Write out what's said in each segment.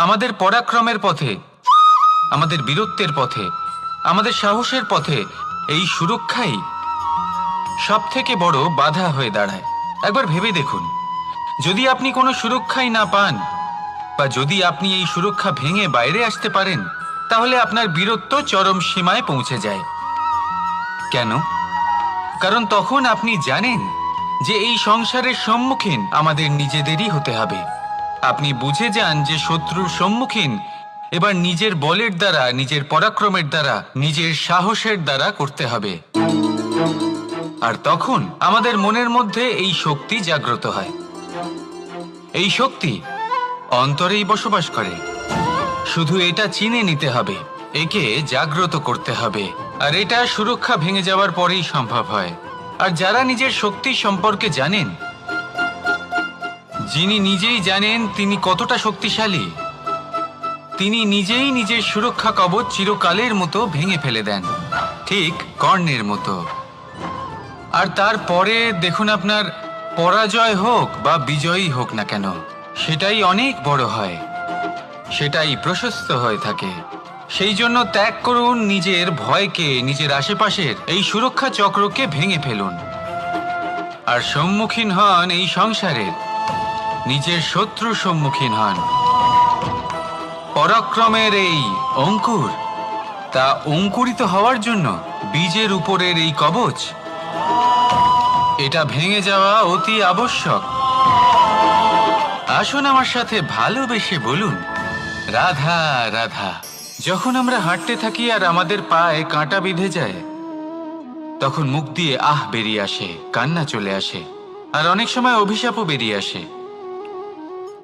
আমাদের পরাক্রমের পথে, আমাদের বীরত্বের পথে, আমাদের সাহসের পথে এই সুরক্ষাই সব থেকে বড় বাধা হয়ে দাঁড়ায়। একবার ভেবে দেখুন, যদি আপনি কোনো সুরক্ষাই না পান বা যদি আপনি এই সুরক্ষা ভেঙে বাইরে আসতে পারেন, তাহলে আপনার বীরত্ব চরম সীমায় পৌঁছে যায়। কেন? কারণ তখন আপনি জানেন যে এই সংসারের সম্মুখীন আমাদের নিজেদেরই হতে হবে। আপনি বুঝে যান যে শত্রুর সম্মুখীন এবার নিজের বলের দ্বারা, নিজের পরাক্রমের দ্বারা, নিজের সাহসের দ্বারা করতে হবে। আর তখন আমাদের মনের মধ্যে এই শক্তি জাগ্রত হয়। এই শক্তি অন্তরেই বসবাস করে। শুধু এটা চিনে নিতে হবে, একে জাগ্রত করতে হবে। আর এটা সুরক্ষা ভেঙে যাওয়ার পরেই সম্ভব হয়। আর যারা নিজের শক্তি সম্পর্কে জানেন যিনি নিজেই জানেন তিনি কতটা শক্তিশালী, তিনি নিজেই নিজের সুরক্ষা কবচ চিরকালের মতো ভেঙে ফেলে দেন, ঠিক কর্ণের মতো। আর তারপরে দেখুন আপনার পরাজয় হোক বা বিজয়ী হোক না কেন, সেটাই অনেক বড় হয়, সেটাই প্রশস্ত হয়ে থাকে। সেই জন্য ত্যাগ করুন নিজের ভয়কে, নিজের আশেপাশের এই সুরক্ষা চক্রকে ভেঙে ফেলুন। আর সম্মুখীন হন এই সংসারের নিজের শত্রুর সম্মুখীন হন। পরাক্রমের এই অঙ্কুর তা অঙ্কুরিত হওয়ার জন্য বীজের উপরের এই কবচ, এটা ভেঙে যাওয়া অতি আবশ্যক। আসুন আমার সাথে ভালোবেসে বলুন, রাধা রাধা, যখন আমরা হাঁটতে থাকি আর আমাদের পায়ে কাঁটা বিঁধে যায়, তখন মুখ দিয়ে আহ বেরিয়ে আসে, কান্না চলে আসে, আর অনেক সময় অভিশাপও বেরিয়ে আসে।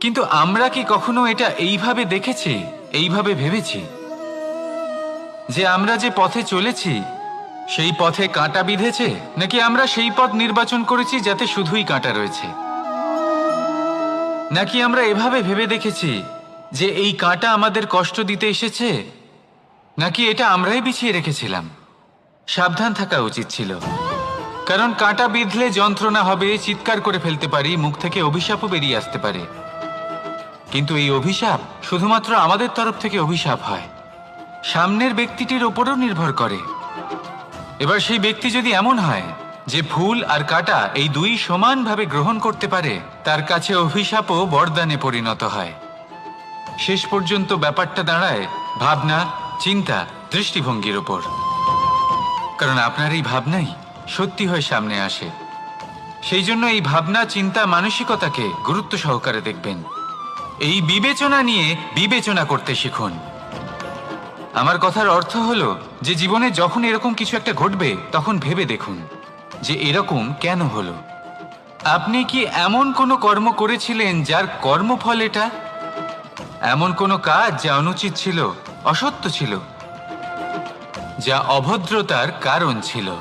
কিন্তু আমরা কি কখনো এটা এইভাবে দেখেছি, এইভাবে ভেবেছি? যে আমরা যে পথে চলেছি, সেই পথে কাঁটা বিঁধেছে, নাকি আমরা সেই পথ নির্বাচন করেছি যাতে শুধুই কাঁটা রয়েছে? নাকি আমরা এভাবে ভেবে দেখেছি যে এই কাঁটা আমাদের কষ্ট দিতে এসেছে? নাকি এটা আমরাই বিছিয়ে রেখেছিলাম? সাবধান থাকা উচিত ছিল। কারণ কাঁটা বিঁধলে যন্ত্রণা হবে, চিৎকার করে ফেলতে পারি, মুখ থেকে অভিশাপও বেরিয়ে আসতে পারে। কিন্তু এই অভিশাপ শুধুমাত্র আমাদের তরফ থেকে অভিশাপ হয়। সামনের ব্যক্তিটির ওপরও নির্ভর করে। এবার সেই ব্যক্তি যদি এমন হয় যে ফুল আর কাটা এই দুই সমানভাবে গ্রহণ করতে পারে, তার কাছে অভিশাপও বরদানে পরিণত হয়। শেষ পর্যন্ত ব্যাপারটা দাঁড়ায় ভাবনা, চিন্তা, দৃষ্টিভঙ্গির ওপর। কারণ আপনার এই ভাবনাই সত্যি হয়ে সামনে আসে। সেই জন্য এই ভাবনা, চিন্তা, মানসিকতাকে গুরুত্ব সহকারে দেখবেন। এই বিবেচনা নিয়ে বিবেচনা করতে শিখুন। আমার কথার অর্থ হলো যে জীবনে যখন এরকম কিছু একটা ঘটবে, তখন ভেবে দেখুন যে এরকম কেন হলো। আপনি কি এমন কোনো কর্ম করেছিলেন যার কর্মফল এটা? এমন কোনো কাজ যা অনুচিত ছিল, অসত্য ছিল? যা অভদ্রতার কারণ ছিল?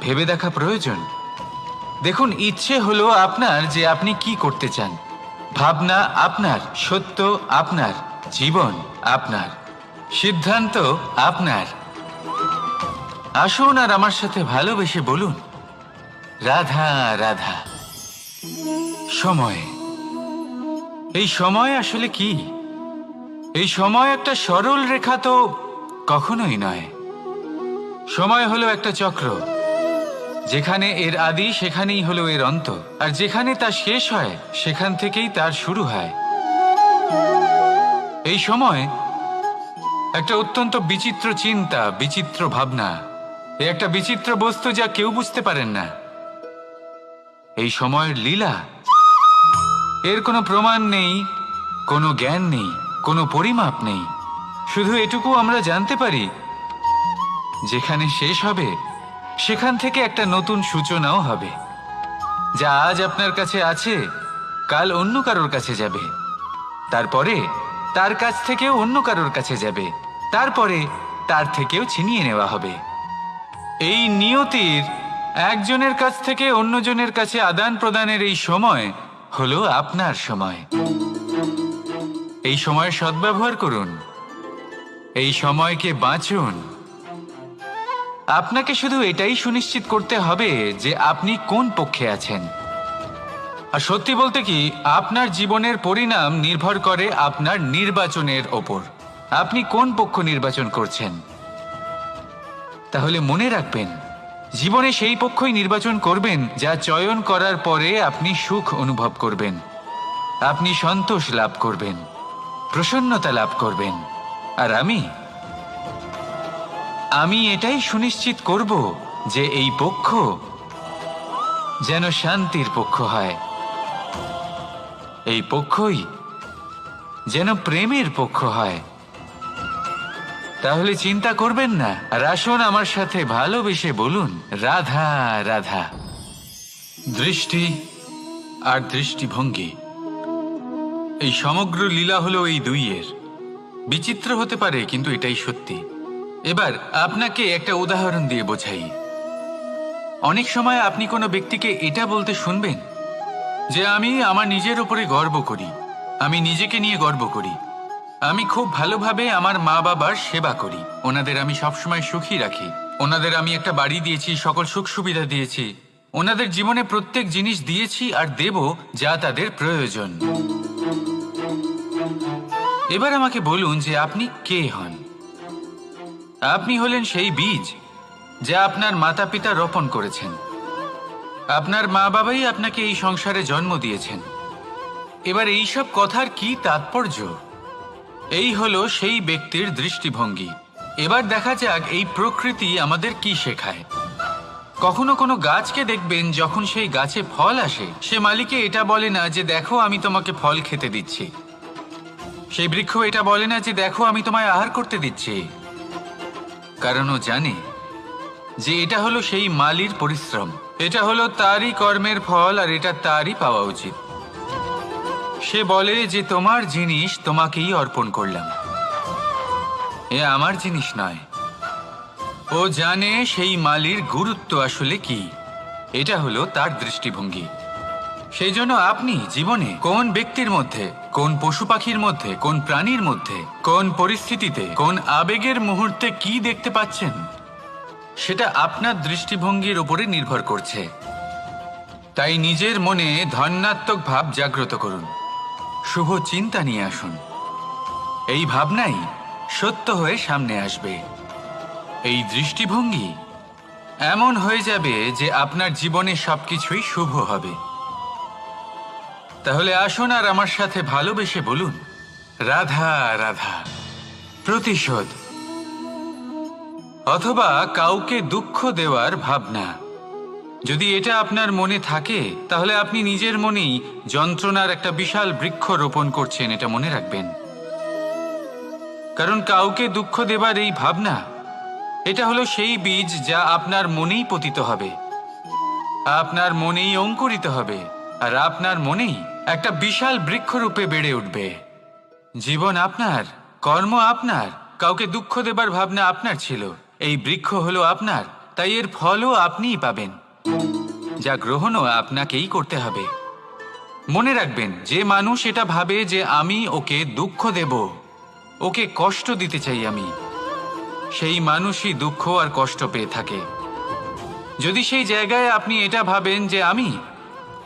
ভেবে দেখা প্রয়োজন। দেখুন, ইচ্ছে হলো আপনার যে আপনি কি করতে চান। ভাবনা আপনার, সত্য আপনার, জীবন আপনার, সিদ্ধান্ত আপনার। আসুন আর আমার সাথে ভালোবেসে বলুন, রাধা রাধা। সময়। এই সময় আসলে কি? এই সময় একটা সরল রেখা তো কখনোই নয়। সময় হলো একটা চক্র। যেখানে এর আদি, সেখানেই হলো এর অন্ত। আর যেখানে তা শেষ হয়, সেখান থেকেই তার শুরু হয়। এই সময় একটা অত্যন্ত বিচিত্র চিন্তা, বিচিত্র ভাবনা, এ একটা বিচিত্র বস্তু যা কেউ বুঝতে পারেন না। এই সময়ের লীলা, এর কোনো প্রমাণ নেই, কোনো জ্ঞান নেই, কোনো পরিমাপ নেই। শুধু এটুকু আমরা জানতে পারি, যেখানে শেষ হবে সেখান থেকে একটা নতুন সূচনাও হবে। যা আজ আপনার কাছে আছে, কাল অন্য কারোর কাছে যাবে। তারপরে তার কাছ থেকেও অন্য কারোর কাছে যাবে। তারপরে তার থেকেও ছিনিয়ে নেওয়া হবে। এই নিয়তির একজনের কাছ থেকে অন্যজনের কাছে আদান প্রদানের এই সময় হলো আপনার সময়। এই সময়ের সদ্ব্যবহার করুন। এই সময়কে বাঁচুন। আপনাকে শুধু এটাই সুনিশ্চিত করতে হবে যে আপনি কোন পক্ষে আছেন। আর সত্যি বলতে কি, আপনার জীবনের পরিণাম নির্ভর করে আপনার নির্বাচনের ওপর। আপনি কোন পক্ষ নির্বাচন করছেন? তাহলে মনে রাখবেন, জীবনে সেই পক্ষই নির্বাচন করবেন যা চয়ন করার পরে আপনি সুখ অনুভব করবেন। আপনি সন্তোষ লাভ করবেন, প্রসন্নতা লাভ করবেন। আর আমি আমি এটাই সুনিশ্চিত করব যে এই পক্ষ যেন শান্তির পক্ষ হয়। এই পক্ষই যেন প্রেমের পক্ষ হয়। তাহলে চিন্তা করবেন না। আর আসুন আমার সাথে ভালোবেসে বলুন, রাধা রাধা। দৃষ্টি আর দৃষ্টিভঙ্গি। এই সমগ্র লীলা হলো এই দুইয়ের। বিচিত্র হতে পারে, কিন্তু এটাই সত্যি। এবার আপনাকে একটা উদাহরণ দিয়ে বোঝাই। অনেক সময় আপনি কোনো ব্যক্তিকে এটা বলতে শুনবেন যে, আমি আমার নিজের উপরে গর্ব করি। আমি নিজেকে নিয়ে গর্ব করি। আমি খুব ভালোভাবে আমার মা বাবার সেবা করি। ওনাদের আমি সবসময় সুখী রাখি। ওনাদের আমি একটা বাড়ি দিয়েছি, সকল সুখ সুবিধা দিয়েছি। ওনাদের জীবনে প্রত্যেক জিনিস দিয়েছি আর দেব যা তাদের প্রয়োজন। এবার আমাকে বলুন যে, আপনি কে হন? আপনি হলেন সেই বীজ যা আপনার মাতা পিতা রোপণ করেছেন। আপনার মা বাবাই আপনাকে এই সংসারে জন্ম দিয়েছেন। এবার এইসব কথার কি তাৎপর্য? এই হলো সেই ব্যক্তির দৃষ্টিভঙ্গি। এবার দেখা যাক এই প্রকৃতি আমাদের কি শেখায়। কখনো কোনো গাছকে দেখবেন যখন সেই গাছে ফল আসে। সে মালিকে এটা বলে না যে, দেখো, আমি তোমাকে ফল খেতে দিচ্ছি। সেই বৃক্ষ এটা বলে না যে, দেখো, আমি তোমায় আহার করতে দিচ্ছি। কারণ ও জানে যে এটা হলো সেই মালির পরিশ্রম। এটা হলো তারই কর্মের ফল আর এটা তারই পাওয়া উচিত। সে বলে যে তোমার জিনিস তোমাকেই অর্পণ করলাম। এ আমার জিনিস নয়। ও জানে সেই মালির গুরুত্ব আসলে কি। এটা হলো তার দৃষ্টিভঙ্গি। সেই জন্য আপনি জীবনে কোন ব্যক্তির মধ্যে, কোন পশু পাখির মধ্যে, কোন প্রাণীর মধ্যে, কোন পরিস্থিতিতে, কোন আবেগের মুহূর্তে কি দেখতে পাচ্ছেন? সেটা আপনার দৃষ্টিভঙ্গির উপরে নির্ভর করছে। তাই নিজের মনে ধন্যাত্মক ভাব জাগ্রত করুন। শুভ চিন্তা নিয়ে আসুন। এই ভাবনাই সত্য হয়ে সামনে আসবে। এই দৃষ্টিভঙ্গি এমন হয়ে যাবে যে আপনার জীবনে সবকিছুই শুভ হবে। তাহলে আসুন আর আমার সাথে ভালোবেসে বলুন। রাধা রাধা, প্রতিশোধ। অথবা কাউকে দুঃখ দেওয়ার ভাবনা। যদি এটা আপনার মনে থাকে, তাহলে আপনি নিজের মনেই যন্ত্রণার একটা বিশাল বৃক্ষ রোপণ করছেন, এটা মনে রাখবেন। কারণ কাউকে দুঃখ দেবার এই ভাবনা, এটা হলো সেই বীজ যা আপনার মনেই পতিত হবে। আপনার মনেই অঙ্কুরিত হবে, আর আপনার মনেই একটা বিশাল বৃক্ষরূপে বেড়ে উঠবে। জীবন আপনার, কর্ম আপনার, কাউকে দুঃখ দেবার ভাবনা আপনার ছিল। এই বৃক্ষ হলো আপনার, তাই এর ফলও আপনিই পাবেন। যা গ্রহণও আপনাকেই করতে হবে। মনে রাখবেন, যে মানুষ এটা ভাবে যে আমি ওকে দুঃখ দেব, ওকে কষ্ট দিতে চাই আমি। সেই মানুষই দুঃখ আর কষ্ট পেয়ে থাকে। যদি সেই জায়গায় আপনি এটা ভাবেন যে আমি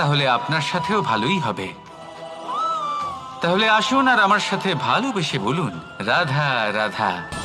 তাহলে আপনার সাথেও ভালোই হবে। তাহলে আসুন আর আমার সাথে ভালোবেসে বলুন। রাধা রাধা।